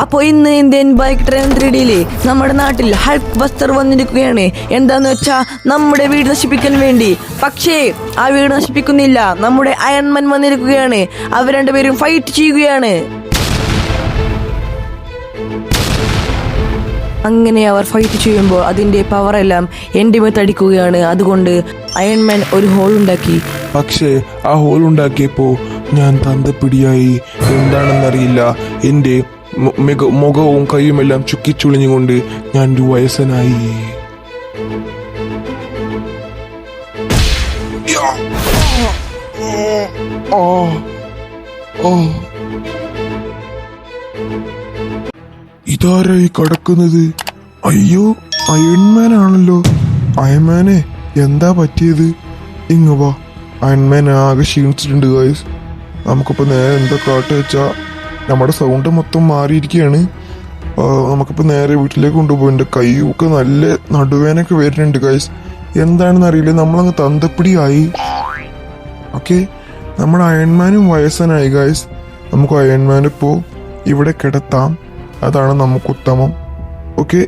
അപ്പോൾ ഇന്ന് Indian bike train three നമ്മുടെ നാട്ടിൽ ഹൾക്ക് ബസ്റ്റർ വന്നിരിക്കുകയാണ്. എന്താന്ന് വെച്ചാ നമ്മുടെ വീട് നശിപ്പിക്കാൻ വേണ്ടി. പക്ഷേ ആ വീട് നശിപ്പിക്കുന്നില്ല. നമ്മുടെ അയൺമൻ വന്നിരിക്കുകയാണ്. അവർ രണ്ടുപേരും ഫൈറ്റ് ചെയ്യുകയാണ്. അങ്ങനെ അവർ ഫൈറ്റ് ചെയ്യുമ്പോൾ അതിന്റെ പവർ എല്ലാം എന്റെ മേത്ത് അടിക്കുകയാണ്. അതുകൊണ്ട് അയൺമാൻ ഒരു ഹോൾ ഉണ്ടാക്കി. പക്ഷേ ആ ഹോൾ ഉണ്ടാക്കിയപ്പോൾ ഞാൻ തന്തപ്പിടിയായി. എന്താണെന്നറിയില്ല. എന്റെ മുഖവും കൈയുമെല്ലാം ചുക്കിച്ചുളിഞ്ഞുകൊണ്ട് ഞാൻ ഒരു വയസ്സനായി. ഇതാരായി കടക്കുന്നത്? അയ്യോ അയൺമാൻ ആണല്ലോ. അയൺമാനെ എന്താ പറ്റിയത്? ഇങ്ങ് വാ. അയൺമാൻ ആകെ ക്ഷീണിച്ചിട്ടുണ്ട് ഗായ്സ് നമുക്കിപ്പോ നേരെ എന്താ കാട്ട് വെച്ചാ നമ്മുടെ സൗണ്ട് മൊത്തം മാറിയിരിക്കുകയാണ്. നമുക്കിപ്പോൾ നമുക്കിപ്പോ നേരെ വീട്ടിലേക്ക് കൊണ്ടുപോയി. എന്റെ കൈയൊക്കെ നല്ല നടുവേനൊക്കെ വരുന്നുണ്ട് ഗൈസ് എന്താണെന്ന് അറിയില്ല. നമ്മളങ്ങ് തന്തപ്പിടിയായി. ഓക്കെ നമ്മുടെ അയൺമാനും വയസ്സനായി ഗൈസ് നമുക്ക് അയൺമാൻ ഇപ്പോൾ ഇവിടെ കിടത്താം. അതാണ് നമുക്ക് ഉത്തമം. ഓക്കെ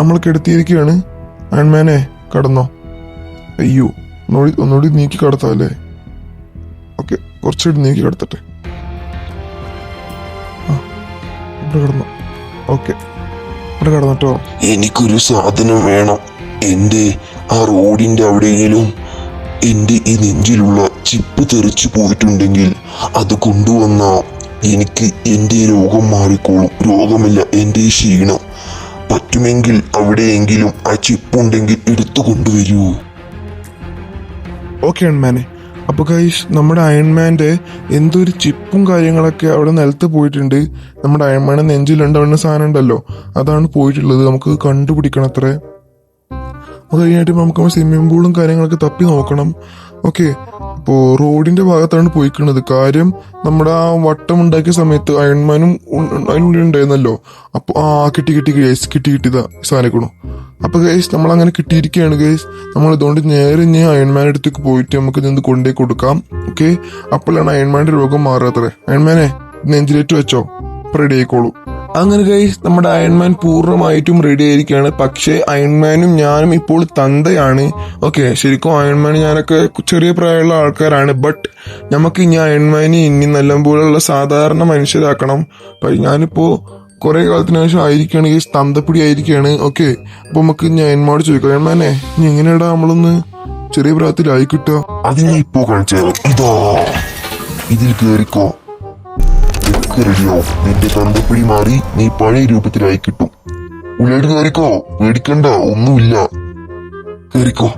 നമ്മൾ കിടത്തിയിരിക്കുകയാണ്. അയൺമാനെ കടന്നോ. അയ്യോ ഒന്നുകൂടി ഒന്നുകൂടി നീക്കി കടത്താം അല്ലേ? ഓക്കെ കുറച്ചുകൂടി നീക്കി കടത്തട്ടെ. ഇവിടെ കിടന്നു. ഓക്കെ ഇവിടെ കിടന്നിട്ടോ? എനിക്കൊരു സാധനം വേണം. എന്റെ ആ റോഡിന്റെ അവിടെയെങ്കിലും എന്റെ ഈ നെഞ്ചിലുള്ള ചിപ്പ് തെറിച്ചു പോയിട്ടുണ്ടെങ്കിൽ അത് കൊണ്ടുവന്ന എനിക്ക് എന്റെ രോഗം മാറിക്കോളും. രോഗമില്ല എന്റെ ക്ഷീണം. പറ്റുമെങ്കിൽ അവിടെയെങ്കിലും ആ ചിപ്പുണ്ടെങ്കിൽ എടുത്തു കൊണ്ടുവരൂ. ഓക്കെ അയൺമാനെ അപ്പൊ ഗൈസ് നമ്മുടെ അയൺമാന്റെ എന്തൊരു ചിപ്പും കാര്യങ്ങളൊക്കെ അവിടെ നിലത്ത് പോയിട്ടുണ്ട്. നമ്മുടെ അയൺമാനെ നെഞ്ചിലുണ്ടാവുന്ന സാധനം ഉണ്ടല്ലോ അതാണ് പോയിട്ടുള്ളത്. നമുക്ക് കണ്ടുപിടിക്കണം അത്രേ. അത് കഴിഞ്ഞിട്ട് നമുക്ക് സ്വിമ്മിംഗ് പൂളും കാര്യങ്ങളൊക്കെ തപ്പി നോക്കണം. ഓക്കെ ഇപ്പോൾ റോഡിന്റെ ഭാഗത്താണ് പോയിക്കുന്നത് കാര്യം നമ്മുടെ ആ വട്ടം ഉണ്ടാക്കിയ സമയത്ത് അയൺമാനും അതിനുള്ളിൽ ഉണ്ടായിരുന്നല്ലോ. അപ്പോൾ ആ കിട്ടി കിട്ടി ഗേസ് കിട്ടി കിട്ടിയതാ സാധനക്കണോ അപ്പോൾ ഗേസ് നമ്മൾ അങ്ങനെ കിട്ടിയിരിക്കുകയാണ് ഗേസ് നമ്മൾ ഇതുകൊണ്ട് നേരെ ഇനി അയൺമാൻ അടുത്തേക്ക് പോയിട്ട് നമുക്ക് ഇത് കൊണ്ടേ കൊടുക്കാം. ഓക്കെ? അപ്പോഴാണ് അയൺമാന്റെ രോഗം മാറാത്തത്. അയൺമാനെ നെഞ്ചിലേറ്റ് വെച്ചോ. റെഡി ആയിക്കോളൂ. അങ്ങനെ ഗൈസ് നമ്മുടെ അയൺമാൻ പൂർണമായിട്ടും റെഡി ആയിരിക്കുകയാണ്. പക്ഷേ അയൺമാനും ഞാനും ഇപ്പോൾ തന്തയാണ്. ഓക്കെ ശരിക്കും അയൺമാൻ ഞാനൊക്കെ ചെറിയ പ്രായമുള്ള ആൾക്കാരാണ്. ബട്ട് നമുക്ക് ഇനി അയൺമാനെ ഇനി നല്ല പോലുള്ള സാധാരണ മനുഷ്യരാക്കണം. അപ്പൊ ഞാനിപ്പോ കുറെ കാലത്തിന് ശേഷം ആയിരിക്കുകയാണ് ഈ തന്തപ്പിടി ആയിരിക്കുകയാണ്. ഓക്കെ അപ്പോൾ നമുക്ക് ഞാൻ എന്നോട് ചോദിക്കാം. അയൺമാനെ ഇനി എങ്ങനെയാടാ നമ്മളൊന്ന് ചെറിയ പ്രായത്തിലായി കിട്ടുക? അതിനെ ഇപ്പോ കാണിച്ചു ഇതാ. ഇതിൽ കേറിക്കോ. ഒക്കെ റെഡിയാവും നിന്റെ തന്തപ്പിടി മാറി നീ പഴയ രൂപത്തിലായി കിട്ടും. ഉള്ളിലോട്ട് കയറിക്കോ. പേടിക്കണ്ട ഒന്നുമില്ല. കയറിക്കോ.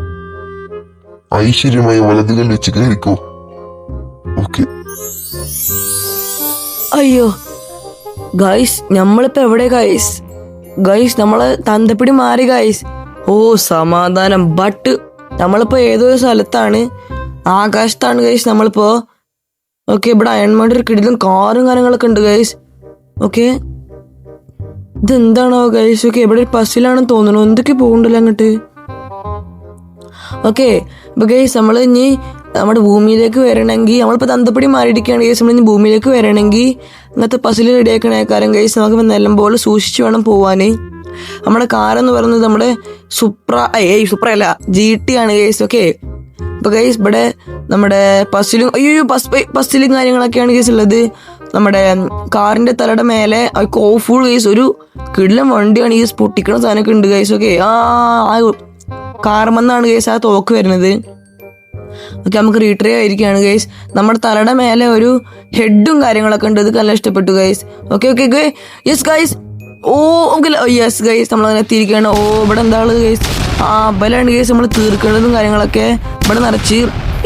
ഐശ്വര്യമായ വലതുകൾ വെച്ച് കയറിക്കോ. ഓക്കെ. അയ്യോ. ഗൈസ് നമ്മളിപ്പോ എവിടെ ഗൈസ്? ഗൈസ് നമ്മൾ തന്തപ്പിടി മാറി ഗൈസ്. ഓ സമാധാനം. ബട്ട് നമ്മളിപ്പോ ഏതോ ഒരു സ്ഥലത്താണ്? ആകാശത്താണ് ഗൈസ് നമ്മളിപ്പോ. ഓക്കെ ഇവിടെ അയൺമാന്റെ ഒരു കിടിലും കാറും കാര്യങ്ങളൊക്കെ ഉണ്ട് ഗൈസ് ഓക്കെ ഇതെന്താണോ ഗൈസ് ഓക്കെ ഇവിടെ ഒരു പസിലാണെന്ന് തോന്നുന്നു. എന്തൊക്കെ പോകുന്നുണ്ടല്ലോ അങ്ങോട്ട്? ഓക്കെ ഇപ്പൊ ഗൈസ് നമ്മൾ ഇനി നമ്മുടെ ഭൂമിയിലേക്ക് വരണമെങ്കിൽ നമ്മളിപ്പോൾ തന്തപ്പടി മാറിയിരിക്കുകയാണ് ഗൈസ് നമ്മൾ ഇനി ഭൂമിയിലേക്ക് വരണമെങ്കിൽ ഇന്നത്തെ പസിൽ റെഡിയാക്കണ കാരണം ഗൈസ് നമുക്ക് നല്ല പോലെ സൂക്ഷിച്ച് വേണം പോവാൻ നമ്മുടെ കാർ എന്ന് പറയുന്നത് നമ്മുടെ സുപ്ര ഏയ് സുപ്ര അല്ല ജി ടി ആണ് ഗൈസ് ഓക്കെ ഇപ്പൊ ഗൈസ് ഇവിടെ നമ്മുടെ പസിലും അയ്യോ പസ് പസിലും കാര്യങ്ങളൊക്കെയാണ് ഗൈസ് ഉള്ളത്. നമ്മുടെ കാറിന്റെ തലയുടെ മേലെ ഫുൾ ഗൈസ് ഒരു കിടിലം വണ്ടിയാണ് ഈ പൊട്ടിക്കണ സാധനമൊക്കെ ഉണ്ട് ഗൈസ് ഓക്കെ ആ ആ കാർമെന്നാണ് ഗൈസ് ആ തോക്ക് വരുന്നത്. ഓക്കെ നമുക്ക് റീട്രൈ ആയിരിക്കുകയാണ് ഗൈസ് നമ്മുടെ തലയുടെ മേലെ ഒരു ഹെഡും കാര്യങ്ങളൊക്കെ ഉണ്ട് ഇത് നല്ല ഇഷ്ടപ്പെട്ടു guys okay okay okay yes guys ഓ നമുക്ക് യെസ് ഗൈസ് നമ്മൾ അങ്ങനെ എത്തിയിരിക്കുകയാണ്. ഓ ഇവിടെ എന്താ ഉള്ളത് ഗൈസ് ആ ബലാണ് ഗൈസ് നമ്മൾ തീർക്കേണ്ടതും കാര്യങ്ങളൊക്കെ. ഇവിടെ നിറച്ച്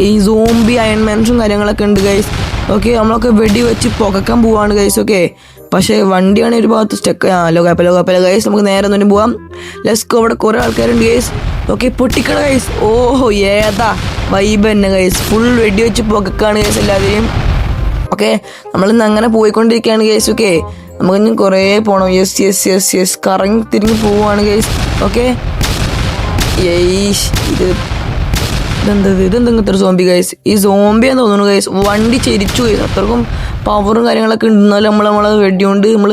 ഈ സോംബി അയൺമാൻസും കാര്യങ്ങളൊക്കെ ഉണ്ട് ഗൈസ് ഓക്കെ നമ്മളൊക്കെ വെടി വെച്ച് പുകക്കാൻ പോവാണ് ഗൈസ് ഓക്കെ പക്ഷേ വണ്ടിയാണ് ഒരു ഭാഗത്ത് സ്റ്റക്ക് ആ ലോകാപ്പല ലോകാപ്പല ഗൈസ് നമുക്ക് നേരെ ഒന്നും പോവാം. ലെസ്കോ അവിടെ കുറേ ആൾക്കാരുണ്ട് ഗൈസ് ഓക്കെ പൊട്ടിക്കണ ഗൈസ് ഓഹോ ഏതാ? വൈബ് തന്നെ ഗൈസ് ഫുൾ വെടി വെച്ച് പുകക്കാണ് ഗൈസ് എല്ലാവരെയും. ഓക്കെ നമ്മളിന്ന് അങ്ങനെ പോയിക്കൊണ്ടിരിക്കുകയാണ് ഗൈസ് ഓക്കെ. നമുക്ക് ഇനി കുറേ പോകണം യെസ് യെസ് യെസ് യെസ് കറങ്ങി തിരിഞ്ഞ് പോവുകയാണ് ഗൈസ് ഓക്കെ. ഇത് ഇതെന്തത് ഇതെന്താ ഇത്ര സോംബി ഗൈസ് ഈ സോംബി എന്ന് തോന്നുന്നു ഗൈസ് വണ്ടി ചെരിച്ചു ഗൈസ് അത്രക്കും പവറും കാര്യങ്ങളൊക്കെ ഉണ്ടെന്നാലും നമ്മൾ നമ്മളെ വെടികൊണ്ട് നമ്മൾ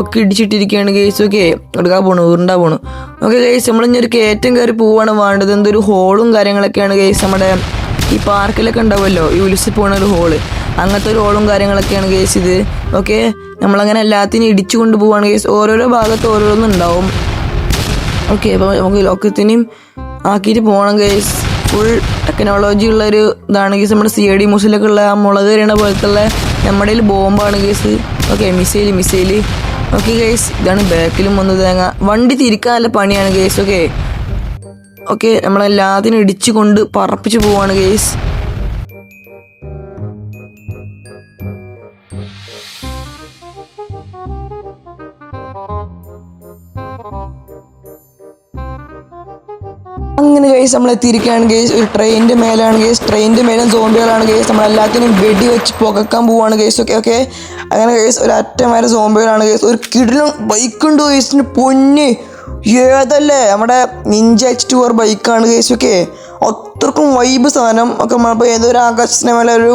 ഒക്കെ ഇടിച്ചിട്ടിരിക്കുകയാണ് കേസ് ഓക്കെ. എടുക്കാൻ പോണു ഉരുണ്ടാ പോണു. ഓക്കെ കേസ് നമ്മൾ ഇനി ഒരു കയറ്റം കയറി പോവാണ് വേണ്ടത്. എന്തൊരു ഹോളും കാര്യങ്ങളൊക്കെയാണ് കേസ് നമ്മുടെ ഈ പാർക്കിലൊക്കെ ഉണ്ടാവുമല്ലോ. ഈ ഉലിച്ച് പോകുന്ന ഒരു ഹോൾ അങ്ങനത്തെ ഒരു ഓളും കാര്യങ്ങളൊക്കെയാണ് കേസ് ഇത്. ഓക്കെ നമ്മളങ്ങനെ എല്ലാത്തിനും ഇടിച്ചു കൊണ്ട് പോവാണ് കേസ് ഓരോരോ ഭാഗത്ത് ഓരോന്നും ഉണ്ടാവും. ഓക്കെ അപ്പോൾ നമുക്ക് ലോക്കത്തിനെയും ആക്കിയിട്ട് പോകണം കേസ് ഫുൾ ടെക്നോളജി ഉള്ള ഒരു ഇതാണ് കേസ് നമ്മുടെ സി ഐ ഡി മൂസിലൊക്കെ ഉള്ള ആ മുളക് എറിയണ പോലത്തുള്ള നമ്മുടെ കയ്യിൽ ബോംബാണ് guys okay missile missile okay guys ഇതാണ് ബാക്കിലും വന്ന് തേങ്ങ. വണ്ടി തിരിക്കാൻ നല്ല പണിയാണ് കേസ് ഓക്കെ ഓക്കെ നമ്മളെല്ലാത്തിനും ഇടിച്ചു കൊണ്ട് പറപ്പിച്ച് പോവാണ് ഗേസ് അങ്ങനെ കേസ് നമ്മൾ എത്തിയിരിക്കുകയാണ് കേസ് ഒരു ട്രെയിനിന്റെ മേലാണ് കേസ് ട്രെയിനിന്റെ മേലും സോംബികളാണ് കേസ് നമ്മളെല്ലാത്തിനും വെടി വെച്ച് പുകക്കാൻ പോവാണ് കേസ് ഓക്കെ ഓക്കെ അങ്ങനെ കേസ് ഒരു അറ്റം വരെ സോംബികളാണ് കേസ് ഒരു കിടിലും ബൈക്കുണ്ട് കേസിന് പൊന്ന്. ഏതല്ലേ? നമ്മുടെ നിഞ്ച എച്ച് ടു ഓർ ബൈക്കാണ് കേസ് ഓക്കെ അത്രക്കും വൈബ് സാധനം. ഒക്കെ നമ്മളിപ്പോൾ ഏതൊരു ആകാശത്തിന് മേലെ ഒരു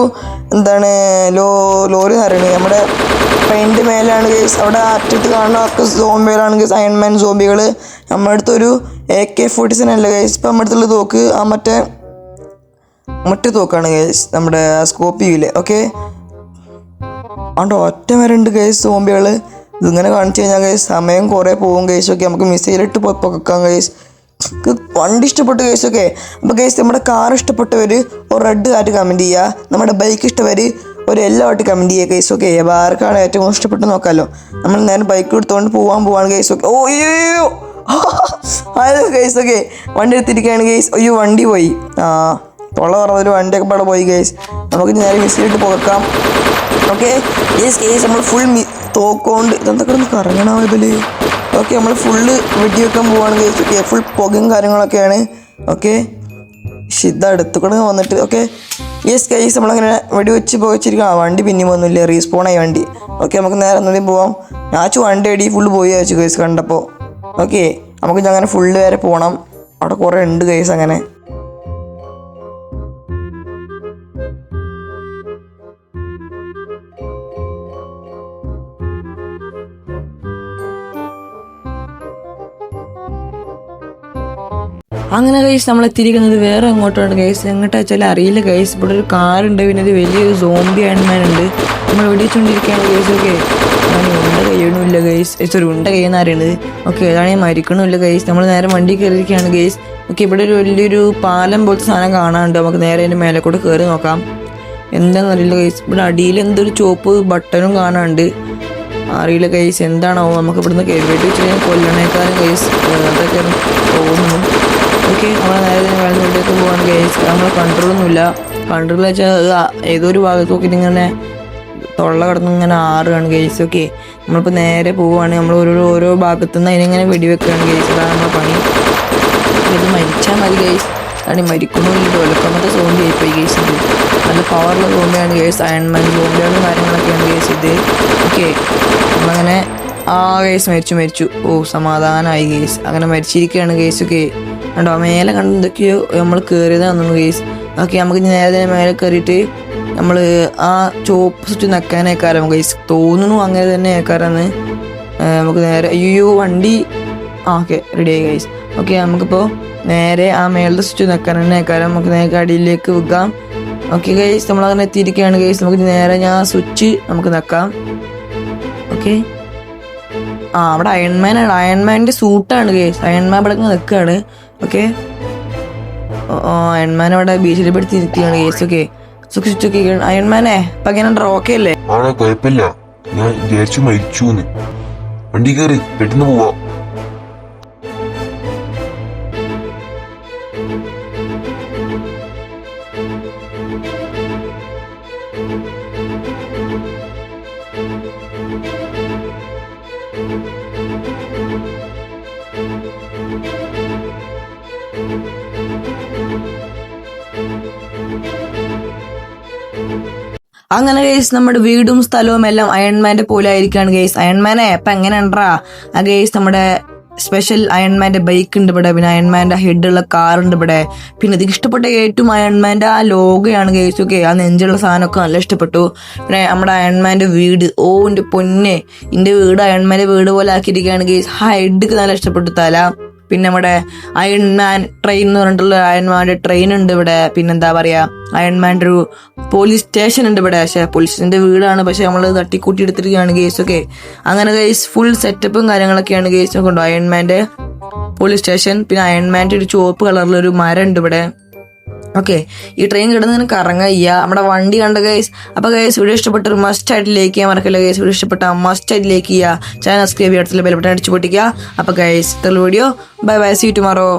എന്താണ് ലോ ലോറി എന്ന് നമ്മുടെ ട്രെയിനിന്റെ മേലാണ് കേസ് അവിടെ അറ്റത്ത് കാണുന്ന ഒക്കെ സോംബികളാണ് കേസ് അയൺമാൻ സോംബികൾ നമ്മുടെ അടുത്തൊരു എ കെ ഫോർട്ടി സെവൻ അല്ല കേസ് ഇപ്പം നമ്മുടെ അടുത്തുള്ള തോക്ക് ആ മറ്റേ മറ്റേ തോക്കാണ് കേസ് നമ്മുടെ സ്കോപ്പിയിൽ ഓക്കെ അതുകൊണ്ട് ഒറ്റ വരണ്ട് കേസ് സോംബികൾ ഇതിങ്ങനെ കാണിച്ചു കഴിഞ്ഞാൽ കേസ് സമയം കുറേ പോകും കേസ് ഒക്കെ നമുക്ക് മിസൈലിട്ട് പൊക്കാം കേസ് വണ്ടി ഇഷ്ടപ്പെട്ട കേസൊക്കെ. അപ്പോൾ കേസ് നമ്മുടെ കാർ ഇഷ്ടപ്പെട്ടവർ ഒരു റെഡ് ആയിട്ട് കമന്റ് ചെയ്യുക നമ്മുടെ ബൈക്ക് ഇഷ്ടവർ ഒരു യെല്ലോ ആയിട്ട് കമന്റ് ചെയ്യുക കേസ് ഓക്കെ അപ്പോൾ ആർക്കാണ് ഏറ്റവും ഇഷ്ടപ്പെട്ടു നോക്കാമല്ലോ നമ്മൾ നേരെ ബൈക്ക് എടുത്തുകൊണ്ട് പോകാൻ പോവാണ് കേസ് ഓക്കെ ഓ അയ്യോ അതെ കേസ് വണ്ടി എടുത്തിരിക്കുകയാണ് കേസ് അയ്യോ വണ്ടി പോയി. ആ തൊള്ള പറഞ്ഞൊരു വണ്ടിയൊക്കെ പാടെ പോയി കേസ് നമുക്ക് നേരെ മിസ്സിലിട്ട് പോകാം. ഓക്കെ കേസ് കേസ് നമ്മൾ ഫുൾ തോക്കോണ്ട് ഇതെന്തൊക്കെ കറങ്ങണ ഇതിൽ? ഓക്കെ നമ്മൾ ഫുള്ള് വെടിയൊക്കെ പോവാണ് കേസ് ഫുൾ പുകയും കാര്യങ്ങളൊക്കെയാണ്. ഓക്കെ ഷിദ്ധ അടുത്ത് കൂടെ വന്നിട്ട് ഓക്കെ യെസ് കൈസ് നമ്മളങ്ങനെ വെടി വെച്ച് പോയിച്ചിരിക്കും ആ വണ്ടി പിന്നെയും വന്നില്ല റീസ്പോൺ ആയി വണ്ടി. ഓക്കെ നമുക്ക് നേരെ ഒന്നും പോവാം. ഞാച്ചു വണ്ടി അടി ഫുള്ള് പോയി വെച്ചു കേസ് കണ്ടപ്പോൾ ഓക്കെ നമുക്ക് അങ്ങനെ ഫുള്ള് വരെ പോകണം അവിടെ കുറേ ഉണ്ട് കേസ് അങ്ങനെ. അങ്ങനെ കേസ് നമ്മൾ എത്തിയിരിക്കുന്നത് വേറെ എങ്ങോട്ടാണ് കേസ് എങ്ങോട്ടാ വെച്ചാൽ അറിയില്ല കേസ് ഇവിടെ ഒരു കാറുണ്ട് പിന്നെ ഒരു വലിയൊരു സോംബി അയൺമാൻ ഉണ്ട്. നമ്മൾ വെടിച്ചുകൊണ്ടിരിക്കുകയാണ് കേസ് ഓക്കെ ഉണ്ട കഴിയണമില്ല ഗൈസ് സോറി ഉണ്ട കഴിയുന്ന അറിയണത് ഓക്കെ ഏതാണെങ്കിൽ മരിക്കണമില്ല ഗൈസ് നമ്മൾ നേരെ വണ്ടി കയറിയിരിക്കുകയാണ് ഗൈസ് ഓക്കെ ഇവിടെ ഒരു വലിയൊരു പാലം പോലത്തെ സാധനം കാണാനുണ്ട്. നമുക്ക് നേരെ അതിന്റെ മേലെ കൂടെ കയറി നോക്കാം. എന്താണെന്ന് അറിയില്ല ഗൈസ് ഇവിടെ അടിയിൽ എന്തൊരു ചുവപ്പ് ബട്ടണും കാണാനുണ്ട്. അറിയില്ല ഗൈസ് എന്താണോ നമുക്ക് ഇവിടുന്ന് കേട്ടിട്ട് കഴിഞ്ഞാൽ കൊല്ലണേക്കാളും ഗൈസ് അതൊക്കെ ഓക്കെ നമ്മൾ നേരെ വെള്ളം വീട്ടിലേക്ക് പോകാൻ കഴിച്ചു നമ്മൾ കൺട്രോളൊന്നുമില്ല കൺട്രോൾ വെച്ചാൽ ഏതോ ഒരു ഭാഗത്ത് നോക്കിയിട്ട് ഇങ്ങനെ തൊള്ള കിടന്ന് ഇങ്ങനെ ആറുകയാണ് കേസ് ഓക്കെ നമ്മളിപ്പോൾ നേരെ പോവുകയാണ് നമ്മൾ ഓരോ ഓരോ ഭാഗത്തു നിന്ന് അതിനിങ്ങനെ വെടിവെക്കുകയാണ് കേസ് അതാണ് നമ്മുടെ പണി. ഇത് മരിച്ചാൽ മതി കേസ് കാരണം മരിക്കണമില്ല ഒലക്കമത്തെ സോണ്ടി ആയിപ്പോയി കേസിന്റെ നല്ല പവറുള്ള സോണ്ടിയാണ് കേസ് അയൺമാൻ സോംബികളും കാര്യങ്ങളൊക്കെയാണ് കേസ് ഇത്. ഓക്കെ നമ്മളങ്ങനെ ആ കേസ് മരിച്ചു മരിച്ചു. ഓ സമാധാനമായി കേസ് അങ്ങനെ മരിച്ചിരിക്കുകയാണ് കേസ് ഒക്കെ കണ്ടോ? മേലെ കണ്ട് എന്തൊക്കെയോ നമ്മൾ കയറിയതാണെന്നു ഗേസ് ഓക്കെ നമുക്ക് നേരെ തന്നെ മേലെ കയറിയിട്ട് നമ്മൾ ആ ചോപ്പ് സ്വിച്ച് നക്കാനേക്കാരം ഗൈസ് തോന്നുന്നു അങ്ങനെ തന്നെ ഏക്കാരാന്ന് നമുക്ക് നേരെ അയ്യോ വണ്ടി. ആ ഓക്കെ റെഡി ആയി ഗൈസ് ഓക്കെ നമുക്കിപ്പോൾ നേരെ ആ മേളത്തെ സ്വിച്ച് നിൽക്കാൻ തന്നെ ആക്കാരം നമുക്ക് നേരെ അടിയിലേക്ക് വെക്കാം ഓക്കെ ഗൈസ് നമ്മളങ്ങനെ എത്തിയിരിക്കുകയാണ് ഗൈസ് നമുക്ക് നേരെ ഞാൻ സ്വിച്ച് നമുക്ക് നിൽക്കാം ഓക്കെ ആ അവിടെ അയൺമാൻ ആണ്. അയൺമാന്റെ സൂട്ടാണ് കേസ് അയൺമാൻ ഇവിടെ നിൽക്കുകയാണ്. ഓക്കെ അയൺമാൻ അവിടെ ബീച്ചിൽ പെടുത്തിയിരിക്കുകയാണ് കേസ് ഓക്കെ സ്വിച്ച് ഒക്കെ അയൺമാനെ പകനുണ്ട് ഓക്കെ അല്ലേ? ആണോ കുഴപ്പമില്ല. ഞാൻ വിചാരിച്ചു മരിച്ചു വണ്ടി കയറി പെട്ടെന്ന് പോവാ. അങ്ങനെ ഗേസ് നമ്മുടെ വീടും സ്ഥലവും എല്ലാം അയൺമാന്റെ പോലെ ആയിരിക്കാണ് ഗേസ് അയൺമാനെ അപ്പൊ എങ്ങനെ ആ ഗേസ് നമ്മുടെ സ്പെഷ്യൽ അയൺമാന്റെ ബൈക്ക് ഉണ്ട് ഇവിടെ. പിന്നെ അയൺമാന്റെ ഹെഡുള്ള കാർ ഉണ്ട് ഇവിടെ. പിന്നെ ഇതിക്ക് ഇഷ്ടപ്പെട്ട ഏറ്റവും അയൺമാന്റെ ആ ലോഗയാണ് കേസ് ഓക്കെ ആ നെഞ്ചുള്ള സാധനമൊക്കെ നല്ല ഇഷ്ടപ്പെട്ടു. പിന്നെ നമ്മുടെ അയൺമാന്റെ വീട്. ഓ എന്റെ പൊന്നെ. എന്റെ വീട് അയൺമാന്റെ വീട് പോലെ ആക്കിയിരിക്കുകയാണ് കേസ് ഹെഡൊക്കെ നല്ല ഇഷ്ടപ്പെട്ടു തല. പിന്നെ നമ്മുടെ അയൺമാൻ ട്രെയിൻ എന്ന് പറഞ്ഞിട്ടുള്ള അയൺമാന്റെ ട്രെയിൻ ഉണ്ട് ഇവിടെ. പിന്നെന്താ പറയാ? അയൺമാന്റെ ഒരു പോലീസ് സ്റ്റേഷൻ ഉണ്ട് ഇവിടെ. പക്ഷേ പോലീസിന്റെ വീടാണ്. പക്ഷെ നമ്മൾ തട്ടിക്കൂട്ടി എടുത്തിരിക്കുകയാണ് കേസൊക്കെ. അങ്ങനെ കേസ് ഫുൾ സെറ്റപ്പും കാര്യങ്ങളൊക്കെയാണ് കേസ് കൊണ്ടു അയൺമാന്റെ പോലീസ് സ്റ്റേഷൻ പിന്നെ അയൺമാന്റെ ഒരു ചുവപ്പ് കളറിലൊരു മരം ഉണ്ട് ഇവിടെ. ഓക്കെ ഈ ട്രെയിൻ കിടന്ന് കറങ്ങയ്യ നമ്മുടെ വണ്ടി കണ്ട കേസ് അപ്പോൾ കേസ് വീഡിയോ ഇഷ്ടപ്പെട്ട ഒരു മസ്റ്റ് ആയിട്ട് ലൈക്ക് ചെയ്യാൻ മറക്കില്ല കേസ് വീഡിയോ ഇഷ്ടപ്പെട്ട മസ്റ്റ് ആയിട്ട് ലൈക്ക് ചെയ്യുക ചാനൽ സബ്സ്ക്രൈബ് ചെയ്യുക അടുത്തുള്ള ബെൽ ബട്ടൺ അടിച്ചു പൊട്ടിക്കുക. അപ്പോൾ കേസ് ഇത്ര video bye bye see tomorrow